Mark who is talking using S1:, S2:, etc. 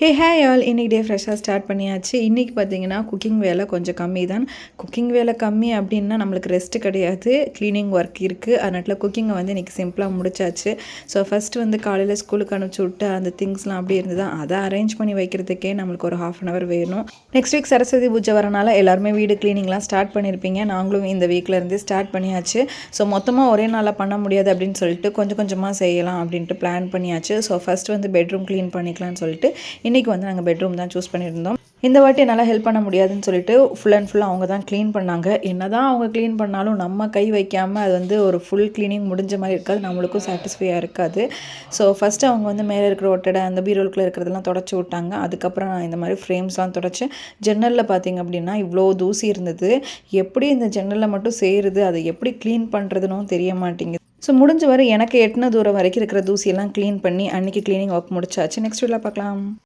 S1: ஹே hey all இன்றைக்கி டே ஃப்ரெஷ்ஷாக start பண்ணியாச்சு. இன்றைக்கி பார்த்தீங்கன்னா குக்கிங் வேலை கொஞ்சம் கம்மி தான் குக்கிங் வேலை கம்மி அப்படின்னா நம்மளுக்கு ரெஸ்ட்டு கிடையாது. க்ளீனிங் ஒர்க் இருக்குது அதனால குக்கிங்கை வந்து இன்றைக்கி சிம்பிளாக முடிச்சாச்சு. ஸோ ஃபஸ்ட்டு வந்து காலையில் ஸ்கூலுக்கு அனுப்பிச்சி விட்டு அந்த திங்ஸ்லாம் அப்படி இருந்தது அதை அரேஞ்ச் பண்ணி வைக்கிறதுக்கே நம்மளுக்கு ஒரு ஹாஃப் அன் ஹவர் வேணும். நெக்ஸ்ட் வீக் சரஸ்வதி பூஜை வரனால எல்லாருமே வீடு க்ளீனிங்லாம் ஸ்டார்ட் பண்ணியிருப்பீங்க நாங்களும் இந்த வீக்கில் ஸ்டார்ட் பண்ணியாச்சு. ஸோ மொத்தமாக ஒரே நாளில் பண்ண முடியாது அப்படின்னு சொல்லிட்டு கொஞ்சம் கொஞ்சமாக செய்யலாம் அப்படின்ட்டு பிளான் பண்ணியாச்சு. ஸோ ஃபஸ்ட் வந்து பெட்ரூம் க்ளீன் பண்ணிக்கலாம்னு சொல்லிட்டு இன்றைக்கி வந்து நாங்கள் பெட்ரூம் தான் சூஸ் பண்ணியிருந்தோம். இந்த வாட்டி என்னால் ஹெல்ப் பண்ண முடியாதுன்னு சொல்லிட்டு ஃபுல் அண்ட் ஃபுல் அவங்க தான் க்ளீன் பண்ணாங்க. என்ன தான் அவங்க க்ளீன் பண்ணாலும் நம்ம கை வைக்காமல் அது வந்து ஒரு ஃபுல் க்ளீனிங் முடிஞ்ச மாதிரி இருக்காது. நம்மளுக்கும் சாட்டிஸ்ஃபையாக இருக்காது. ஸோ ஃபஸ்ட்டு அவங்க வந்து மேலே இருக்கிற ஒட்டடை அந்த பீரோலுக்குள்ளே இருக்கிறதெல்லாம் தொடச்சி விட்டாங்க. அதுக்கப்புறம் நான் இந்த மாதிரி ஃப்ரேம்ஸ்லாம் தொடச்சி ஜன்னலில் பார்த்திங்க அப்படின்னா இவ்வளோ தூசி இருந்தது. எப்படி இந்த ஜன்னலில் மட்டும் செய்கிறது அதை எப்படி க்ளீன் பண்ணுறதுனும் தெரிய மாட்டேங்குது. ஸோ முடிஞ்ச வரை எனக்கு எட்டின தூரம் வரைக்கும் இருக்கிற தூசியெல்லாம் க்ளீன் பண்ணி அன்றைக்கி க்ளீனிங் ஒர்க் முடிச்சாச்சு. நெக்ஸ்ட் வீடியோவில் பார்க்கலாம்.